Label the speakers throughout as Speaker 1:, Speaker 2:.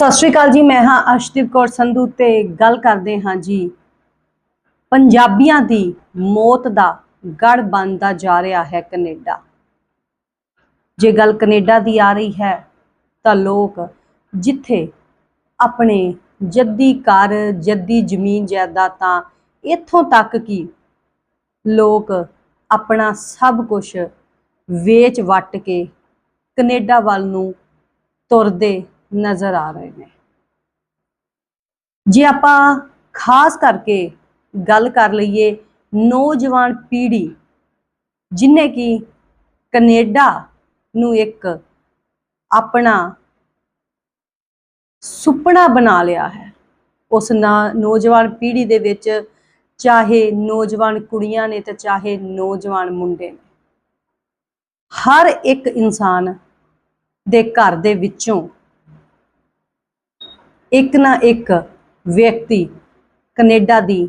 Speaker 1: ਸਤਿ ਸ਼੍ਰੀ ਅਕਾਲ ਜੀ, ਮੈਂ ਹਾਂ ਅਰਸ਼ਦੀਪ ਕੌਰ ਸੰਧੂ ਤੇ ਗੱਲ ਕਰਦੇ ਹਾਂ ਜੀ। ਪੰਜਾਬੀਆਂ ਦੀ ਮੌਤ ਦਾ ਗੜ ਬਣਦਾ ਜਾ ਰਿਹਾ ਹੈ ਕੈਨੇਡਾ। ਜੇ ਗੱਲ ਕੈਨੇਡਾ ਦੀ ਆ ਰਹੀ ਹੈ, ਤਾਂ ਲੋਕ ਜਿੱਥੇ ਆਪਣੇ ਜੱਦੀ ਘਰ, ਜੱਦੀ ਜ਼ਮੀਨ ਜਾਇਦਾਦਾਂ ਇੱਥੋਂ ਤੱਕ ਕਿ ਲੋਕ ਆਪਣਾ ਸਭ ਕੁਝ ਵੇਚ ਵੱਟ ਕੇ ਕੈਨੇਡਾ ਵੱਲ ਨੂੰ ਤੁਰਦੇ ਨਜ਼ਰ ਆ ਰਹੇ ਨੇ। ਜੇ ਆਪਾਂ ਖਾਸ ਕਰਕੇ ਗੱਲ ਕਰ ਲਈਏ ਨੌਜਵਾਨ ਪੀੜ੍ਹੀ, ਜਿਨੇ ਕਿ ਕੈਨੇਡਾ ਨੂੰ ਇੱਕ ਆਪਣਾ ਸੁਪਨਾ ਬਣਾ ਲਿਆ ਹੈ, ਉਸ ਨੌਜਵਾਨ ਪੀੜ੍ਹੀ ਦੇ ਵਿੱਚ ਚਾਹੇ ਨੌਜਵਾਨ ਕੁੜੀਆਂ ਨੇ ਤੇ ਚਾਹੇ ਨੌਜਵਾਨ ਮੁੰਡੇ ਨੇ, ਹਰ ਇੱਕ ਇਨਸਾਨ ਦੇ ਘਰ ਦੇ ਵਿੱਚੋਂ ਇੱਕ ਨਾ ਇੱਕ ਵਿਅਕਤੀ ਕੈਨੇਡਾ ਦੀ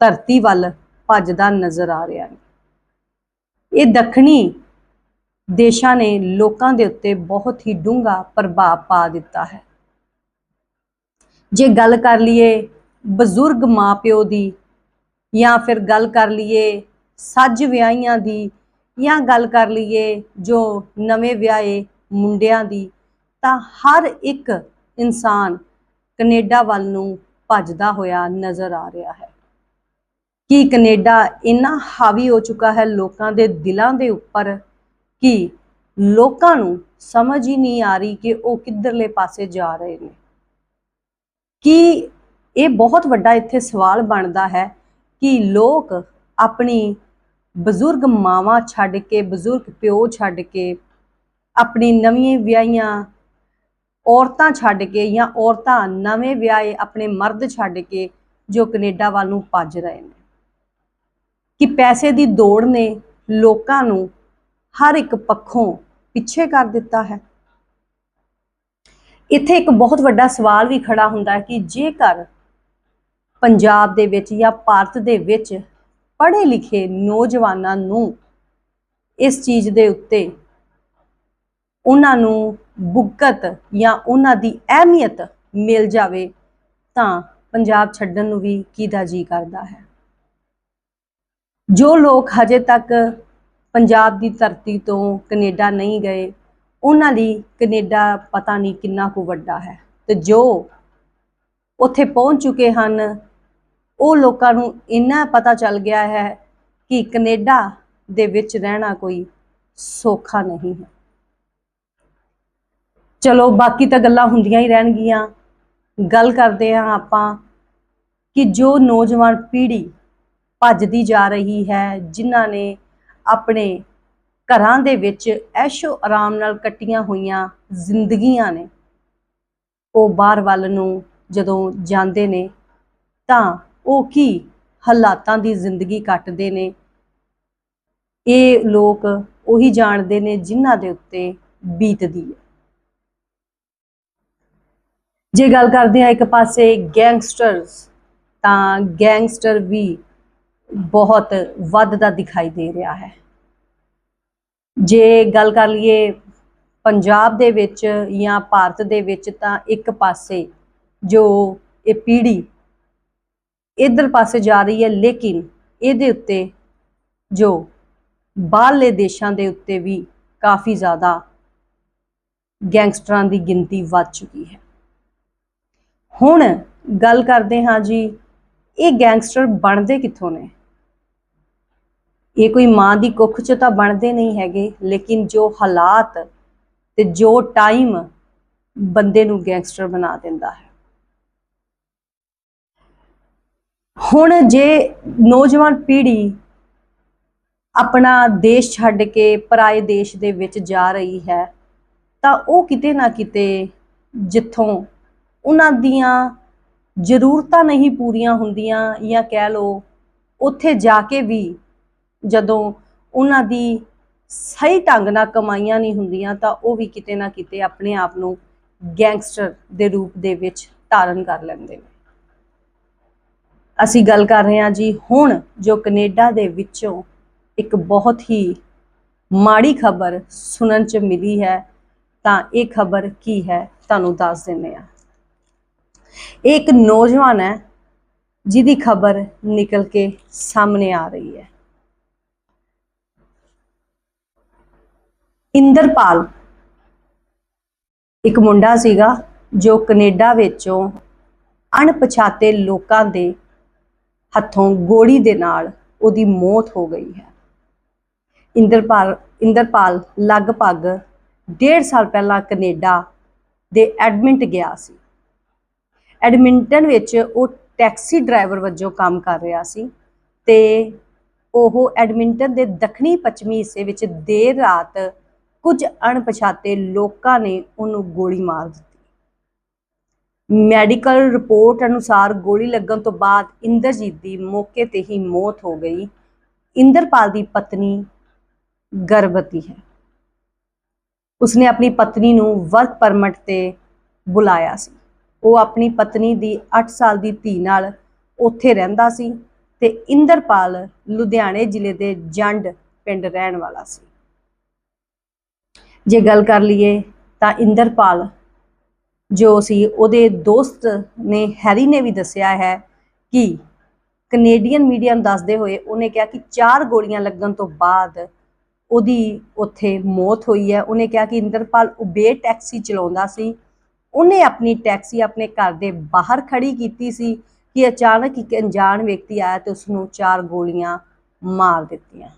Speaker 1: ਧਰਤੀ ਵੱਲ ਭੱਜਦਾ ਨਜ਼ਰ ਆ ਰਿਹਾ ਹੈ। ਇਹ ਦੱਖਣੀ ਦੇਸ਼ਾਂ ਨੇ ਲੋਕਾਂ ਦੇ ਉੱਤੇ ਬਹੁਤ ਹੀ ਡੂੰਘਾ ਪ੍ਰਭਾਵ ਪਾ ਦਿੱਤਾ ਹੈ। ਜੇ ਗੱਲ ਕਰ ਲਈਏ ਬਜ਼ੁਰਗ ਮਾਪਿਓ ਦੀ ਜਾਂ ਫਿਰ ਗੱਲ ਕਰ ਲਈਏ ਸੱਜ ਵਿਆਹੀਆਂ ਦੀ ਜਾਂ ਗੱਲ ਕਰ ਲਈਏ ਜੋ ਨਵੇਂ ਵਿਆਹੇ ਮੁੰਡਿਆਂ ਦੀ, ਤਾਂ ਹਰ ਇੱਕ ਇਨਸਾਨ ਕੈਨੇਡਾ ਵੱਲ ਨੂੰ ਭੱਜਦਾ ਹੋਇਆ ਨਜ਼ਰ ਆ ਰਿਹਾ ਹੈ। ਕੀ ਕੈਨੇਡਾ ਇੰਨਾ ਹਾਵੀ ਹੋ ਚੁੱਕਾ ਹੈ ਲੋਕਾਂ ਦੇ ਦਿਲਾਂ ਦੇ ਉੱਪਰ ਕਿ ਲੋਕਾਂ ਨੂੰ ਸਮਝ ਹੀ ਨਹੀਂ ਆ ਰਹੀ ਕਿ ਉਹ ਕਿੱਧਰਲੇ ਪਾਸੇ ਜਾ ਰਹੇ ਨੇ? ਕੀ ਇਹ ਬਹੁਤ ਵੱਡਾ ਇੱਥੇ ਸਵਾਲ ਬਣਦਾ ਹੈ ਕਿ ਲੋਕ ਆਪਣੀ ਬਜ਼ੁਰਗ ਮਾਵਾਂ ਛੱਡ ਕੇ, ਬਜ਼ੁਰਗ ਪਿਓ ਛੱਡ ਕੇ ਆਪਣੀ ਨਵੀਆਂ ਵਿਆਹੀਆਂ ਔਰਤਾਂ ਛੱਡ ਕੇ ਜਾਂ ਔਰਤਾਂ ਨਵੇਂ ਵਿਆਹੇ ਆਪਣੇ ਮਰਦ ਛੱਡ ਕੇ ਜੋ ਕੈਨੇਡਾ ਵੱਲ ਨੂੰ ਭੱਜ ਰਹੇ ਨੇ। ਕਿ ਪੈਸੇ ਦੀ ਦੌੜ ਨੇ ਲੋਕਾਂ ਨੂੰ ਹਰ ਇੱਕ ਪੱਖੋਂ ਪਿੱਛੇ ਕਰ ਦਿੱਤਾ ਹੈ। ਇੱਥੇ ਇੱਕ ਬਹੁਤ ਵੱਡਾ ਸਵਾਲ ਵੀ ਖੜਾ ਹੁੰਦਾ ਹੈ ਕਿ ਜੇਕਰ ਪੰਜਾਬ ਦੇ ਵਿੱਚ ਜਾਂ ਭਾਰਤ ਦੇ ਵਿੱਚ ਪੜ੍ਹੇ ਲਿਖੇ ਨੌਜਵਾਨਾਂ ਨੂੰ ਇਸ ਚੀਜ਼ ਦੇ ਉੱਤੇ ਉਹਨਾਂ ਨੂੰ ਬੁੱਕਤ ਜਾਂ ਉਹਨਾਂ ਦੀ ਅਹਿਮੀਅਤ ਮਿਲ ਜਾਵੇ, ਤਾਂ ਪੰਜਾਬ ਛੱਡਣ ਨੂੰ ਵੀ ਕਿਹਦਾ ਜੀ ਕਰਦਾ ਹੈ? ਜੋ ਲੋਕ ਹਜੇ ਤੱਕ ਪੰਜਾਬ ਦੀ ਧਰਤੀ ਤੋਂ ਕੈਨੇਡਾ ਨਹੀਂ ਗਏ, ਉਹਨਾਂ ਲਈ ਕੈਨੇਡਾ ਪਤਾ ਨਹੀਂ ਕਿੰਨਾ ਕੁ ਵੱਡਾ ਹੈ। ਤੇ ਜੋ ਉੱਥੇ ਪਹੁੰਚ ਚੁੱਕੇ ਹਨ, ਉਹ ਲੋਕਾਂ ਨੂੰ ਇੰਨਾ ਪਤਾ ਚੱਲ ਗਿਆ ਹੈ ਕਿ ਕੈਨੇਡਾ ਦੇ ਵਿੱਚ ਰਹਿਣਾ ਕੋਈ ਸੌਖਾ ਨਹੀਂ ਹੈ। ਚਲੋ ਬਾਕੀ ਤਾਂ ਗੱਲਾਂ ਹੁੰਦੀਆਂ ਹੀ ਰਹਿਣਗੀਆਂ। ਗੱਲ ਕਰਦੇ ਹਾਂ ਆਪਾਂ ਕਿ ਜੋ ਨੌਜਵਾਨ ਪੀੜ੍ਹੀ ਭੱਜਦੀ ਜਾ ਰਹੀ ਹੈ, ਜਿਨ੍ਹਾਂ ਨੇ ਆਪਣੇ ਘਰਾਂ ਦੇ ਵਿੱਚ ਐਸ਼ੋ ਆਰਾਮ ਨਾਲ ਕੱਟੀਆਂ ਹੋਈਆਂ ਜ਼ਿੰਦਗੀਆਂ ਨੇ, ਉਹ ਬਾਹਰ ਵੱਲ ਨੂੰ ਜਦੋਂ ਜਾਂਦੇ ਨੇ ਤਾਂ ਉਹ ਕੀ ਹਾਲਾਤਾਂ ਦੀ ਜ਼ਿੰਦਗੀ ਕੱਟਦੇ ਨੇ। ਇਹ ਲੋਕ ਉਹੀ ਜਾਣਦੇ ਨੇ ਜਿਨ੍ਹਾਂ ਦੇ ਉੱਤੇ ਬੀਤਦੀ ਹੈ। ਜੇ ਗੱਲ ਕਰਦੇ ਹਾਂ ਇੱਕ ਪਾਸੇ ਗੈਂਗਸਟਰਸ, ਤਾਂ ਗੈਂਗਸਟਰ ਵੀ ਬਹੁਤ ਵੱਧਦਾ ਦਿਖਾਈ ਦੇ ਰਿਹਾ ਹੈ। ਜੇ ਗੱਲ ਕਰ ਲਈਏ ਪੰਜਾਬ ਦੇ ਵਿੱਚ ਜਾਂ ਭਾਰਤ ਦੇ ਵਿੱਚ, ਤਾਂ ਇੱਕ ਪਾਸੇ ਜੋ ਇਹ ਪੀੜ੍ਹੀ ਇਧਰ ਪਾਸੇ ਜਾ ਰਹੀ ਹੈ, ਲੇਕਿਨ ਇਹਦੇ ਉੱਤੇ ਜੋ ਬਾਹਰਲੇ ਦੇਸ਼ਾਂ ਦੇ ਉੱਤੇ ਵੀ ਕਾਫੀ ਜ਼ਿਆਦਾ ਗੈਂਗਸਟਰਾਂ ਦੀ ਗਿਣਤੀ ਵੱਧ ਚੁੱਕੀ ਹੈ। ਹੁਣ ਗੱਲ ਕਰਦੇ ਹਾਂ ਜੀ, ਇਹ ਗੈਂਗਸਟਰ ਬਣਦੇ ਕਿੱਥੋਂ ਨੇ? ਇਹ ਕੋਈ ਮਾਂ ਦੀ ਕੁੱਖ 'ਚ ਤਾਂ ਬਣਦੇ ਨਹੀਂ ਹੈਗੇ, ਲੇਕਿਨ ਜੋ ਹਾਲਾਤ ਤੇ ਜੋ ਟਾਈਮ ਬੰਦੇ ਨੂੰ ਗੈਂਗਸਟਰ ਬਣਾ ਦਿੰਦਾ ਹੈ। ਹੁਣ ਜੇ ਨੌਜਵਾਨ ਪੀੜ੍ਹੀ ਆਪਣਾ ਦੇਸ਼ ਛੱਡ ਕੇ ਪਰਾਏ ਦੇਸ਼ ਦੇ ਵਿੱਚ ਜਾ ਰਹੀ ਹੈ, ਤਾਂ ਉਹ ਕਿਤੇ ਨਾ ਕਿਤੇ ਜਿੱਥੋਂ ਉਹਨਾਂ ਦੀਆਂ ਜ਼ਰੂਰਤਾਂ ਨਹੀਂ ਪੂਰੀਆਂ ਹੁੰਦੀਆਂ ਜਾਂ ਕਹਿ ਲਓ ਉੱਥੇ ਜਾ ਕੇ ਵੀ ਜਦੋਂ ਉਹਨਾਂ ਦੀ ਸਹੀ ਢੰਗ ਨਾਲ ਕਮਾਈਆਂ ਨਹੀਂ ਹੁੰਦੀਆਂ ਤਾਂ ਉਹ ਵੀ ਕਿਤੇ ਨਾ ਕਿਤੇ ਆਪਣੇ ਆਪ ਨੂੰ ਗੈਂਗਸਟਰ ਦੇ ਰੂਪ ਦੇ ਵਿੱਚ ਧਾਰਨ ਕਰ ਲੈਂਦੇ ਨੇ। ਅਸੀਂ ਗੱਲ ਕਰ ਰਹੇ ਹਾਂ ਜੀ ਹੁਣ ਜੋ ਕੈਨੇਡਾ ਦੇ ਵਿੱਚੋਂ ਇੱਕ ਬਹੁਤ ਹੀ ਮਾੜੀ ਖਬਰ ਸੁਣਨ ਚ ਮਿਲੀ ਹੈ ਤਾਂ ਇਹ ਖਬਰ ਕੀ ਹੈ ਤੁਹਾਨੂੰ ਦੱਸ ਦਿੰਦੇ ਆ ਇਹ ਇੱਕ ਨੌਜਵਾਨ ਹੈ ਜਿਹਦੀ ਖਬਰ ਨਿਕਲ ਕੇ ਸਾਹਮਣੇ ਆ ਰਹੀ ਹੈ। ਇੰਦਰਪਾਲ ਇੱਕ ਮੁੰਡਾ ਸੀਗਾ ਜੋ ਕੈਨੇਡਾ ਵਿੱਚੋਂ ਅਣਪਛਾਤੇ ਲੋਕਾਂ ਦੇ ਹੱਥੋਂ ਗੋਲੀ ਦੇ ਨਾਲ ਉਹਦੀ ਮੌਤ ਹੋ ਗਈ ਹੈ। ਇੰਦਰਪਾਲ ਇੰਦਰਪਾਲ ਲਗਭਗ ਡੇਢ ਸਾਲ ਪਹਿਲਾਂ ਕੈਨੇਡਾ ਦੇ ਐਡਮਿੰਟ ਗਿਆ ਸੀ। ਐਡਮਿੰਟਨ ਵਿੱਚ ਉਹ ਟੈਕਸੀ ਡਰਾਈਵਰ ਵਜੋਂ ਕੰਮ ਕਰ ਰਿਹਾ ਸੀ ਤੇ ਉਹ ਐਡਮਿੰਟਨ ਦੇ ਦੱਖਣੀ ਪੱਛਮੀ ਹਿੱਸੇ ਵਿੱਚ ਦੇਰ ਰਾਤ ਕੁਝ ਅਣਪਛਾਤੇ ਲੋਕਾਂ ਨੇ ਉਹਨੂੰ ਗੋਲੀ ਮਾਰ ਦਿੱਤੀ। ਮੈਡੀਕਲ ਰਿਪੋਰਟ ਅਨੁਸਾਰ ਗੋਲੀ ਲੱਗਣ ਤੋਂ ਬਾਅਦ ਇੰਦਰਜੀਤ ਦੀ ਮੌਕੇ ਤੇ ਹੀ ਮੌਤ ਹੋ ਗਈ। ਇੰਦਰਪਾਲ ਦੀ ਪਤਨੀ ਗਰਭਵਤੀ ਹੈ। ਉਸਨੇ ਆਪਣੀ ਪਤਨੀ ਨੂੰ ਵਰਕ ਪਰਮਿਟ ਤੇ ਬੁਲਾਇਆ ਸੀ। ਉਹ ਆਪਣੀ ਪਤਨੀ ਦੀ 8 ਸਾਲ ਦੀ ਧੀ ਨਾਲ ਉੱਥੇ ਰਹਿੰਦਾ ਸੀ ਤੇ ਇੰਦਰਪਾਲ ਲੁਧਿਆਣੇ ਜ਼ਿਲ੍ਹੇ ਦੇ ਜੰਡ ਪਿੰਡ ਰਹਿਣ ਵਾਲਾ ਸੀ। ਜੇ ਗੱਲ ਕਰ ਲਈਏ ਤਾਂ ਇੰਦਰਪਾਲ, ਜੋ ਸੀ ਉਹਦੇ ਦੋਸਤ ਨੇ ਹੈਰੀ ਨੇ ਵੀ ਦੱਸਿਆ ਹੈ ਕਿ ਕੈਨੇਡੀਅਨ ਮੀਡੀਆ ਨੂੰ ਦੱਸਦੇ ਹੋਏ ਉਹਨੇ ਕਿਹਾ ਕਿ ਚਾਰ ਗੋਲੀਆਂ ਲੱਗਣ ਤੋਂ ਬਾਅਦ ਉਹਦੀ ਉੱਥੇ ਮੌਤ ਹੋਈ ਹੈ। ਉਹਨੇ ਕਿਹਾ ਕਿ ਇੰਦਰਪਾਲ ਉਬੇਰ ਟੈਕਸੀ ਚਲਾਉਂਦਾ ਸੀ ਉਹਨੇ ਆਪਣੀ ਟੈਕਸੀ ਆਪਣੇ ਘਰ ਦੇ ਬਾਹਰ ਖੜੀ ਕੀਤੀ ਸੀ ਕਿ ਅਚਾਨਕ ਇੱਕ ਅਣਜਾਣ ਵਿਅਕਤੀ ਆਇਆ ਤੇ ਉਸ ਨੂੰ ਚਾਰ ਗੋਲੀਆਂ ਮਾਰ ਦਿੱਤੀਆਂ।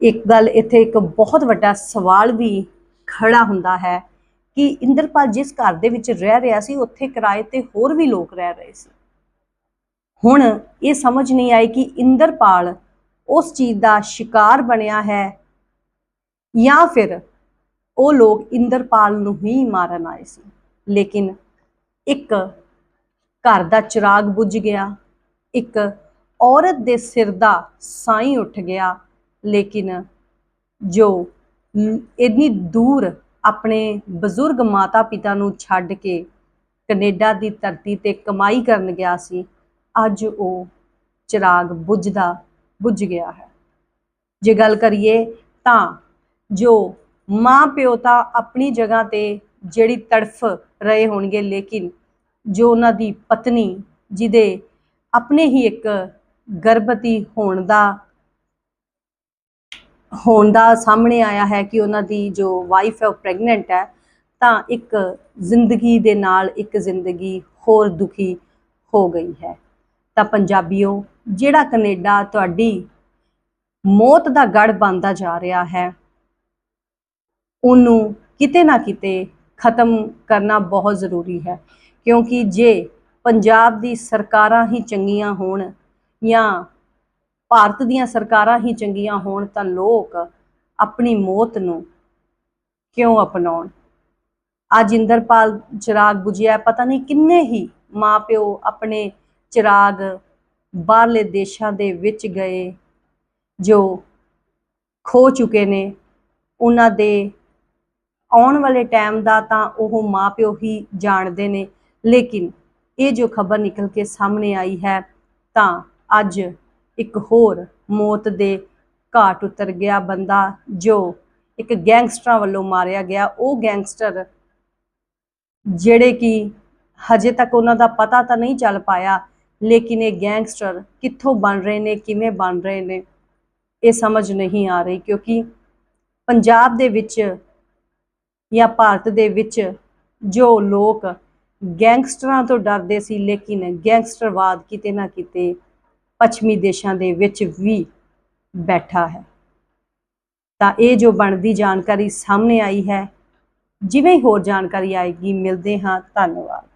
Speaker 1: ਇੱਕ ਗੱਲ ਇੱਥੇ ਇੱਕ ਬਹੁਤ ਵੱਡਾ ਸਵਾਲ ਵੀ ਖੜਾ ਹੁੰਦਾ ਹੈ ਕਿ ਇੰਦਰਪਾਲ ਜਿਸ ਘਰ ਦੇ ਵਿੱਚ ਰਹਿ ਰਿਹਾ ਸੀ, ਉੱਥੇ ਕਿਰਾਏ ਤੇ ਹੋਰ ਵੀ ਲੋਕ ਰਹਿ ਰਹੇ ਸੀ। ਹੁਣ ਇਹ ਸਮਝ ਨਹੀਂ ਆਈ ਕਿ ਇੰਦਰਪਾਲ ਉਸ ਚੀਜ਼ ਦਾ ਸ਼ਿਕਾਰ ਬਣਿਆ ਹੈ ਜਾਂ ਫਿਰ ਉਹ ਲੋਕ ਇੰਦਰਪਾਲ ਨੂੰ ਹੀ ਮਾਰਨ ਆਏ ਸੀ। ਲੇਕਿਨ ਇੱਕ ਘਰ ਦਾ ਚਿਰਾਗ ਬੁੱਝ ਗਿਆ, ਇੱਕ ਔਰਤ ਦੇ ਸਿਰ ਦਾ ਸਾਈਂ ਉੱਠ ਗਿਆ, ਲੇਕਿਨ ਜੋ ਇੰਨੀ ਦੂਰ ਆਪਣੇ ਬਜ਼ੁਰਗ ਮਾਤਾ ਪਿਤਾ ਨੂੰ ਛੱਡ ਕੇ ਕੈਨੇਡਾ ਦੀ ਧਰਤੀ ਤੇ ਕਮਾਈ ਕਰਨ ਗਿਆ ਸੀ, ਅੱਜ ਉਹ ਚਿਰਾਗ ਬੁੱਝਦਾ, ਬੁੱਝ ਗਿਆ ਹੈ। ਜੇ ਗੱਲ ਕਰੀਏ ਤਾਂ ਜੋ ਮਾਂ ਪਿਓ ਤਾਂ ਆਪਣੀ ਜਗ੍ਹਾ ਤੇ ਜਿਹੜੀ ਤੜਫ ਰਹੇ ਹੋਣਗੇ, ਲੇਕਿਨ ਜੋ ਉਹਨਾਂ ਦੀ ਪਤਨੀ ਜਿਹਦੇ ਆਪਣੇ ਹੀ ਇੱਕ ਗਰਭਵਤੀ ਹੋਣ ਦਾ ਹੋਣ ਦਾ ਸਾਹਮਣੇ ਆਇਆ ਹੈ ਕਿ ਉਹਨਾਂ ਦੀ ਜੋ ਵਾਈਫ ਹੈ ਉਹ ਪ੍ਰੈਗਨੈਂਟ ਹੈ, ਤਾਂ ਇੱਕ ਜ਼ਿੰਦਗੀ ਦੇ ਨਾਲ ਇੱਕ ਜ਼ਿੰਦਗੀ ਹੋਰ ਦੁਖੀ ਹੋ ਗਈ ਹੈ। ਤਾਂ ਪੰਜਾਬੀਓ, ਜਿਹੜਾ ਕੈਨੇਡਾ ਤੁਹਾਡੀ ਮੌਤ ਦਾ ਗੜ ਬਣਦਾ ਜਾ ਰਿਹਾ ਹੈ ਉਹਨੂੰ ਕਿਤੇ ਨਾ ਕਿਤੇ ਖਤਮ ਕਰਨਾ ਬਹੁਤ ਜ਼ਰੂਰੀ ਹੈ। ਕਿਉਂਕਿ ਜੇ ਪੰਜਾਬ ਦੀ ਸਰਕਾਰਾਂ ਹੀ ਚੰਗੀਆਂ ਹੋਣ ਜਾਂ ਭਾਰਤ ਦੀਆਂ ਸਰਕਾਰਾਂ ਹੀ ਚੰਗੀਆਂ ਹੋਣ ਤਾਂ ਲੋਕ ਆਪਣੀ ਮੌਤ ਨੂੰ ਕਿਉਂ ਅਪਣਾਉਣ? ਅੱਜ ਇੰਦਰਪਾਲ ਚਿਰਾਗ ਬੁਝਿਆ, ਪਤਾ ਨਹੀਂ ਕਿੰਨੇ ਹੀ ਮਾਪਿਓ ਆਪਣੇ ਚਿਰਾਗ ਬਾਹਰਲੇ ਦੇਸ਼ਾਂ ਦੇ ਵਿੱਚ ਗਏ, ਜੋ ਖੋ ਚੁੱਕੇ ਨੇ, ਉਹਨਾਂ ਦੇ ਆਉਣ ਵਾਲੇ ਟਾਈਮ ਦਾ ਤਾਂ ਉਹ ਮਾਪਿਓ ਹੀ ਜਾਣਦੇ ਨੇ। ਲੇਕਿਨ ਇਹ ਜੋ ਖਬਰ ਨਿਕਲ ਕੇ ਸਾਹਮਣੇ ਆਈ ਹੈ, ਤਾਂ ਅੱਜ ਇੱਕ ਹੋਰ ਮੌਤ ਦੇ ਘਾਟ ਉਤਰ ਗਿਆ ਬੰਦਾ, ਜੋ ਇੱਕ ਗੈਂਗਸਟਰਾਂ ਵੱਲੋਂ ਮਾਰਿਆ ਗਿਆ। ਉਹ ਗੈਂਗਸਟਰ ਜਿਹੜੇ ਕਿ ਹਜੇ ਤੱਕ ਉਹਨਾਂ ਦਾ ਪਤਾ ਤਾਂ ਨਹੀਂ ਚੱਲ ਪਾਇਆ, ਲੇਕਿਨ ਇਹ ਗੈਂਗਸਟਰ ਕਿੱਥੋਂ ਬਣ ਰਹੇ ਨੇ, ਕਿਵੇਂ ਬਣ ਰਹੇ ਨੇ, ਇਹ ਸਮਝ ਨਹੀਂ ਆ ਰਹੀ। ਕਿਉਂਕਿ ਪੰਜਾਬ ਦੇ ਵਿੱਚ ਜਾਂ ਭਾਰਤ ਦੇ ਵਿੱਚ ਜੋ ਲੋਕ ਗੈਂਗਸਟਰਾਂ ਤੋਂ ਡਰਦੇ ਸੀ, ਲੇਕਿਨ ਗੈਂਗਸਟਰਵਾਦ ਕਿਤੇ ਨਾ ਕਿਤੇ ਪੱਛਮੀ ਦੇਸ਼ਾਂ ਦੇ ਵਿੱਚ ਵੀ ਬੈਠਾ ਹੈ। ਤਾਂ ਇਹ ਜੋ ਬਣਦੀ ਜਾਣਕਾਰੀ ਸਾਹਮਣੇ ਆਈ ਹੈ, ਜਿਵੇਂ ਹੀ ਹੋਰ ਜਾਣਕਾਰੀ ਆਏਗੀ, ਮਿਲਦੇ ਹਾਂ। ਧੰਨਵਾਦ।